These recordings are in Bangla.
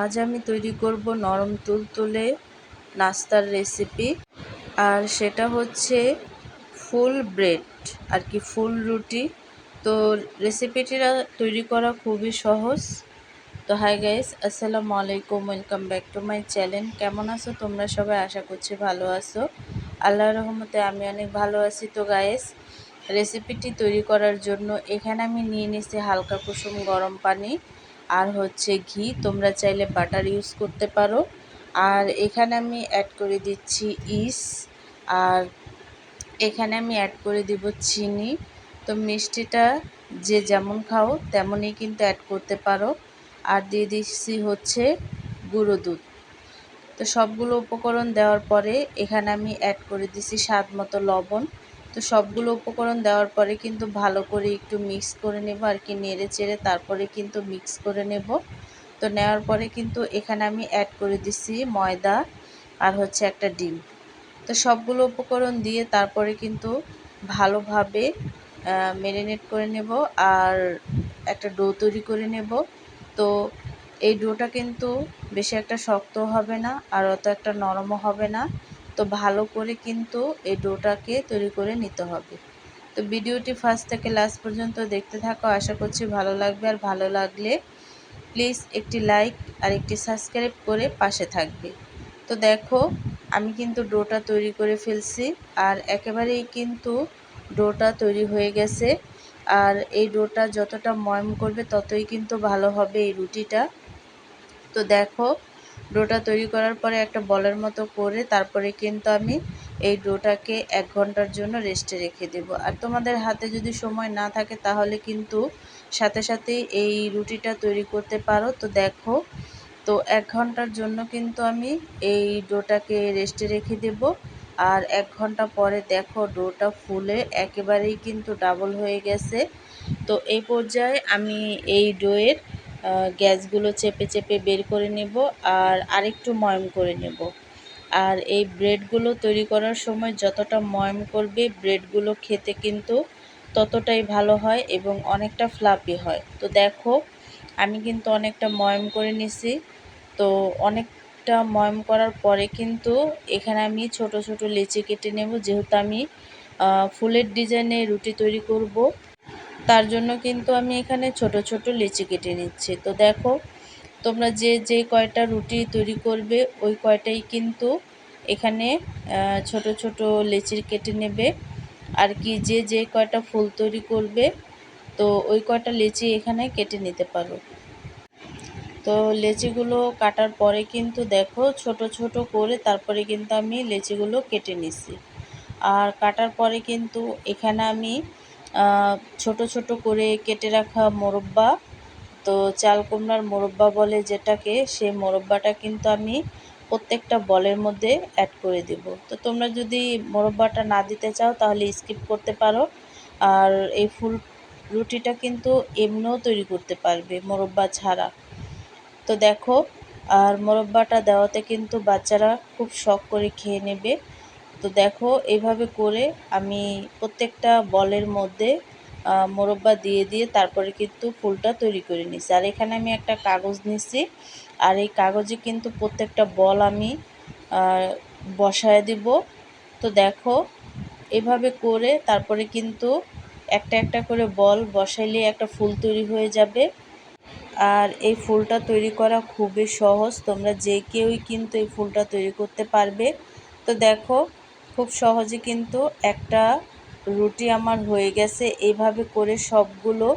আজ আমি তৈরি করব নরম তুলতুলে নাস্তার রেসিপি। আর সেটা হচ্ছে ফুল ব্রেড, আর কি ফুল রুটি। তো রেসিপিটিটা তৈরি করা খুবই সহজ। তো হাই গাইস, আসসালামু আলাইকুম, welcome back to my channel. কেমন আছো তোমরা সবাই? আশা করছি ভালো আছো। আল্লাহর রহমতে আমি অনেক ভালো আছি। তো গাইস, রেসিপিটি তৈরি করার জন্য এখানে আমি নিয়ে নিছি হালকা কুসুম গরম পানি। আর হচ্ছে ঘি, তোমরা চাইলে বাটার ইউজ করতে পারো। আর এখানে আমি অ্যাড করে দিচ্ছি ইস, আর এখানে আমি অ্যাড করে দিব চিনি। তো মিষ্টিটা যে যেমন খাও, তেমনই কিন্তু অ্যাড করতে পারো। আর দিয়ে দিচ্ছি হচ্ছে গুঁড়ো দুধ। তো সবগুলো উপকরণ দেওয়ার পরে এখানে আমি অ্যাড করে দিছি স্বাদ মতো লবণ। তো সবগুলো উপকরণ দেওয়ার পরে কিন্তু ভালো করে একটু মিক্স করে নেব আর কি, নেড়ে চেড়ে তারপরে কিন্তু মিক্স করে নেব। তো নেওয়ার পরে কিন্তু এখানে আমি অ্যাড করে দিছি ময়দা আর হচ্ছে একটা ডিম। তো সবগুলো উপকরণ দিয়ে তারপরে কিন্তু ভালোভাবে ম্যারিনেট করে নেব আর একটা ডো তৈরি করে নেব। তো এই ডোটা কিন্তু বেশি একটা শক্ত হবে না আর অত একটা নরমও হবে না। তো ভালো করে কিন্তু এই ডোটাকে তৈরি করে নিতে হবে। তো ভিডিওটি ফার্স্ট থেকে লাস্ট পর্যন্ত দেখতে থাকো, আশা করছি ভালো লাগবে। আর ভালো লাগলে প্লিজ একটি লাইক আর একটি সাবস্ক্রাইব করে পাশে থাকবে। তো দেখো, আমি কিন্তু ডোটা তৈরি করে ফেলছি আর একেবারেই কিন্তু ডোটা তৈরি হয়ে গেছে। আর এই ডোটা যতটা ময়ম করবে ততই কিন্তু ভালো হবে এই রুটিটা। তো দেখো ডোটা তৈরি করার পরে একটা বলের মতো করে তারপরে কিন্তু আমি এই ডোটাকে এক ঘণ্টার জন্য রেস্টে রেখে দেব। আর তোমাদের হাতে যদি সময় না থাকে তাহলে কিন্তু সাথে সাথেই এই রুটিটা তৈরি করতে পারো। তো দেখো, তো এক ঘণ্টার জন্য কিন্তু আমি এই ডোটাকে রেস্টে রেখে দেব। আর এক ঘণ্টা পরে দেখো ডোটা ফুলে একেবারেই কিন্তু ডাবল হয়ে গেছে। তো এই পর্যায়ে আমি এই ডোয়ের গ্যাসগুলো চেপে চেপে বের করে নেব আর আরেকটু ময়ম করে নেব। আর এই ব্রেডগুলো তৈরি করার সময় যতটা ময়ম করবে ব্রেডগুলো খেতে কিন্তু ততটাই ভালো হয় এবং অনেকটা ফ্লাপি হয়। তো দেখো, আমি কিন্তু অনেকটা ময়ম করে নিছি। তো অনেকটা ময়ম করার পরে কিন্তু এখানে আমি ছোট ছোট লেচি কেটে নেব। যেহেতু আমি ফুলের ডিজাইনে রুটি তৈরি করব তার জন্য কিন্তু আমি এখানে ছোট ছোট লেচি কেটে নিচ্ছি। তো দেখো, তোমরা যে যে কয়টা রুটি তৈরি করবে, ওই কয়টাই কিন্তু এখানে ছোট ছোট লেচির কেটে নেবে। আর কি যে যে কয়টা ফুল তৈরি করবে, তো ওই কয়টা লেচি এখানে কেটে নিতে পারো। তো লেচিগুলো কাটার পরে কিন্তু দেখো, ছোট ছোট করে তারপরে কিন্তু আমি লেচিগুলো কেটে নিছি আর কাটার পরে কিন্তু এখানে আমি ছোট ছোট করে কেটে রাখা মোরব্বা। তো চাল কুমড়ার মোরব্বা বলে যেটাকে, সেই মোরব্বাটা কিন্তু আমি প্রত্যেকটা বলের মধ্যে অ্যাড করে দেব। তো তোমরা যদি মোরব্বাটা না দিতে চাও, তাহলে স্কিপ করতে পারো। আর এই ফুল রুটিটা কিন্তু এমনিও তৈরি করতে পারবে মোরব্বা ছাড়া। তো দেখো, আর মোরব্বাটা দেওয়াতে কিন্তু বাচ্চারা খুব শখ করে খেয়ে নেবে। তো দেখো, এভাবে করে আমি প্রত্যেকটা বলের মধ্যে মোরব্বা দিয়ে দিয়ে তারপরে কিন্তু ফুলটা তৈরি করে নিছি। আর এখানে আমি একটা কাগজ নিছি। আর এই কাগজে কিন্তু প্রত্যেকটা বল আমি বসায় দিব। তো দেখো, এভাবে করে তারপরে কিন্তু একটা একটা করে বল বসাইলে একটা ফুল তৈরি হয়ে যাবে। আর এই ফুলটা তৈরি করা খুবই সহজ। তোমরা যে কেউই কিন্তু এই ফুলটা তৈরি করতে পারবে। তো দেখো খুব সহজে কিন্তু একটা রুটি আমার হয়ে গেছে। এইভাবে করে সবগুলো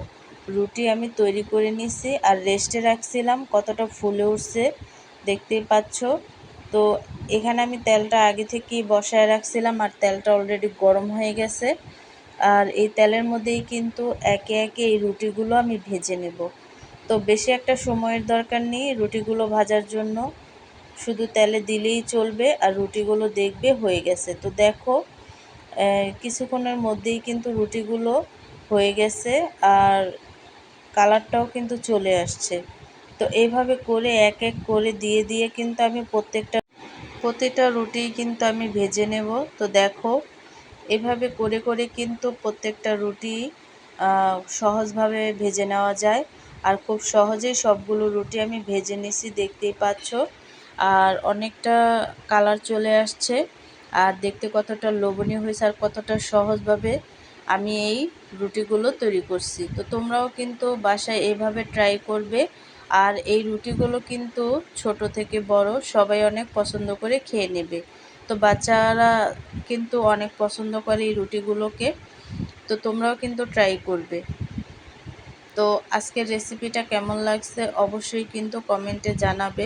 রুটি আমি তৈরি করে নিছি আর রেস্টে রাখছিলাম, কতটা ফুলে উঠছে দেখতেই পাচ্ছ। তো এখানে আমি তেলটা আগে থেকেই বসায় রাখছিলাম আর তেলটা অলরেডি গরম হয়ে গেছে। আর এই তেলের মধ্যেই কিন্তু একে একে এই রুটিগুলো আমি ভেজে নেব। তো বেশি একটা সময়ের দরকার নেই রুটিগুলো ভাজার জন্য। শুধু তেলে দিলেই চলবে আর রুটিগুলো দেখবে হয়ে গেছে। তো দেখো কিছুক্ষণের মধ্যেই কিন্তু রুটিগুলো হয়ে গেছে আর কালারটাও কিন্তু চলে আসছে। তো এইভাবে করে এক এক করে দিয়ে দিয়ে কিন্তু আমি প্রত্যেকটা, প্রতিটা রুটি কিন্তু আমি ভেজে নেব। তো দেখো, এভাবে করে করে কিন্তু প্রত্যেকটা রুটি সহজভাবে ভেজে নেওয়া যায়। আর খুব সহজেই সবগুলো রুটি আমি ভেজে নিছি, দেখতেই পাচ্ছ। আর অনেকটা কালার চলে আসছে। আর দেখতে কতটা লোভনীয় হয়েছে আর কতটা সহজভাবে আমি এই রুটিগুলো তৈরি করছি। তো তোমরাও কিন্তু বাসায় এইভাবে ট্রাই করবে। আর এই রুটিগুলো কিন্তু ছোট থেকে বড় সবাই অনেক পছন্দ করে খেয়ে নেবে। তো বাচ্চারা কিন্তু অনেক পছন্দ করে এই রুটিগুলোকে। তো তোমরাও কিন্তু ট্রাই করবে। তো আজকের রেসিপিটা কেমন লাগছে অবশ্যই কিন্তু কমেন্টে জানাবে।